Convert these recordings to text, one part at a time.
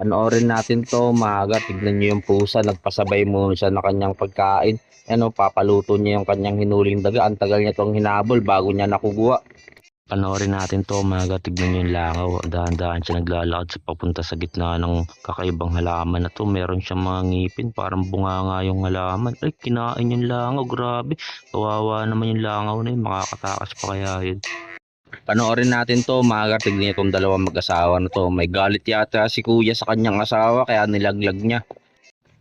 Panoorin natin to maaga. Tignan nyo yung pusa. Nagpasabay mo siya na kanyang pagkain. Ano, papaluto niya yung kanyang hinuling daga. Ang tagal niya tong hinabol bago niya nakuguha. Panoorin natin to maaga. Tignan nyo yung langaw. Dahan-dahan siya naglalakad sa papunta sa gitna ng kakaibang halaman na to. Meron siyang mga ngipin. Parang bunganga yung halaman. Ay, kinain yung langaw. Grabe. Kawawa naman yung langaw na yun. Makakatakas pa kaya yun. Panoorin natin to, maaga tignan itong dalawang mag-asawa na to. May galit yata si kuya sa kanyang asawa kaya nilaglag niya.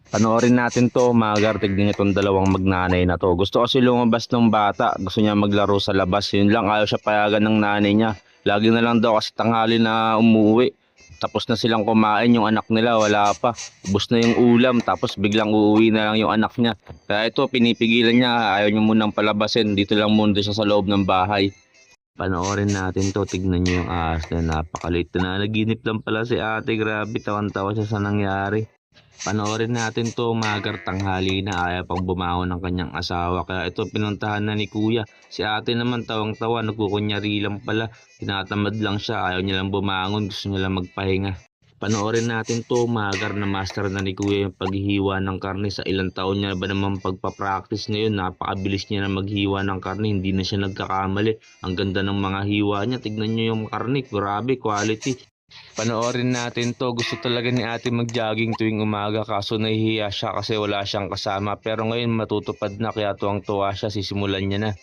Panoorin natin to, maaga tignan itong dalawang magnanay na to. Gusto kasi lumabas ng bata, gusto niya maglaro sa labas. Yun lang, ayaw siya payagan ng nanay niya. Lagi na lang daw kasi tanghali na umuwi. Tapos na silang kumain, yung anak nila wala pa. Ubus na yung ulam, tapos biglang uuwi na lang yung anak niya. Kaya ito, pinipigilan niya, ayaw niya munang palabasin. Dito lang muna siya sa loob ng bahay. Panoorin natin to, tignan nyo yung ahas na napakalit na naginip lang pala si ate, grabe, tawan-tawa siya sa nangyari. Panoorin natin to, magar tanghali na. Ayaw pang bumangon ng kanyang asawa, kaya ito pinuntahan na ni kuya. Si ate naman tawang-tawa, nagkukunyari lang pala, tinatamad lang siya, ayaw niya lang bumangon, gusto niya lang magpahinga. Panoorin natin to, magar na master na ni Kuya yung paghihiwa ng karne. Sa ilang taon niya ba naman pagpa-practice ngayon, napakabilis niya na maghiwa ng karne, hindi na siya nagkakamali. Ang ganda ng mga hiwa niya, tignan niyo yung karne, grabe, quality. Panoorin natin to, gusto talaga ni ate mag-jogging tuwing umaga. Kaso nahihiya siya kasi wala siyang kasama. Pero ngayon matutupad na. Kaya tuwang tuwa siya, sisimulan niya na.